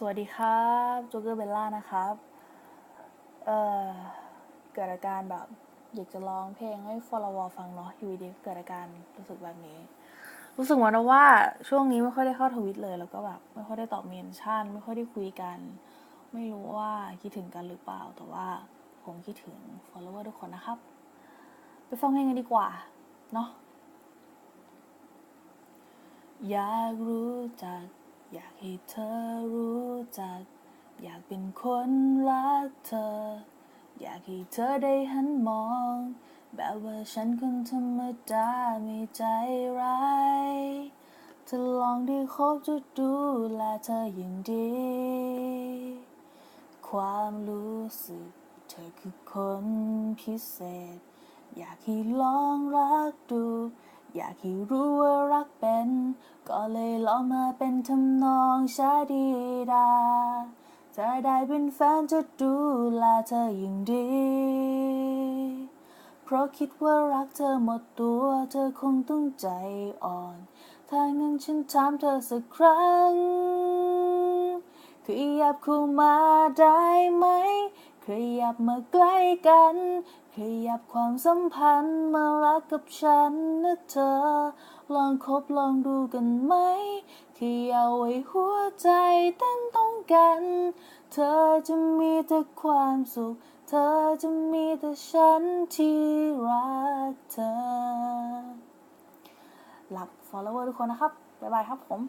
สวัสดีครับโจเกอร์เบลล่านะครับ เอ่อ เกิดอาการแบบอยากจะร้องเพลงให้ฟอลลวฟังเนาะอยู่ดีเกิดอาการรู้สึกแบบนี้ รู้สึกเหมือนว่าช่วงนี้ไม่ค่อยได้เข้าทวิตเลย แล้วก็แบบไม่ค่อยได้ตอบเมนชั่น ไม่ค่อยได้คุยกัน ไม่รู้ว่าคิดถึงกันหรือเปล่า แต่ว่าผมคิดถึง follower ทุกคนนะครับ ไปฟังเพลงกันดีกว่า เนาะอยากรู้จัก อยากให้เธอรู้จัก อยากเป็นคนรักเธอ อยากให้เธอได้หันมอง แบบว่าฉันคนธรรมดาไม่ใจร้ายจะลองได้คบจะดูแลเธออย่างดี ความรู้สึก เธอคือคนพิเศษ อยากให้ลองรักดู อยากให้รู้ว่ารักเป็น ก็เลยลองมาเป็นทำนองชาดีดาจะได้เป็นแฟนจะดูแลเธออย่างดี เพราะคิดว่ารักเธอหมดตัว เธอคงต้องใจอ่อน ถ้างั้นฉันถามเธอสักครั้งขยับเข้ามาได้ไหม ขยับมาใกล้กัน ขยับความสัมพันธ์มารักกับฉันนะเธอ ลองคบลองดูกันไหมขยับไว้หัวใจเต้นต้องกัน เธอจะมีแต่ความสุข เธอจะมีแต่ฉันที่รักเธอหลับ follower ทุกคนนะครับ บ๊ายบายครับผม